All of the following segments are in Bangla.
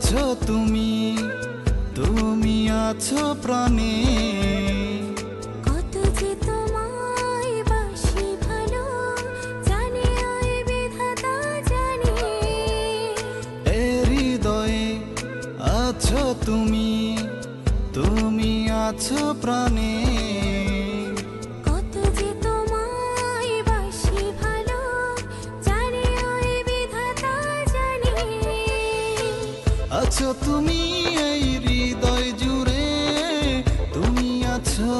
আছো তুমি তুমি আছো প্রাণে। কত যে তোমায় বাসি ভালো জানে ওই বিধাতা জানে। এ হৃদয়ে আছো তুমি তুমি আছো প্রাণে। আছো তুমি এই হৃদয় জুড়ে তুমি আছো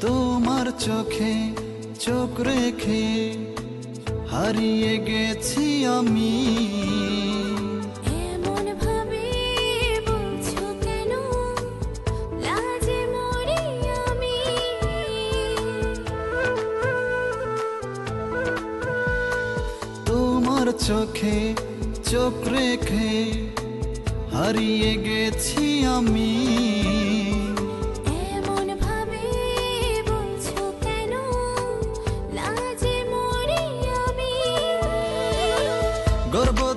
তোমার চোখে চোখ রেখে হারিয়ে গেছি আমি। চোখে চোখ রেখে হারিয়ে গেছি আমি। go to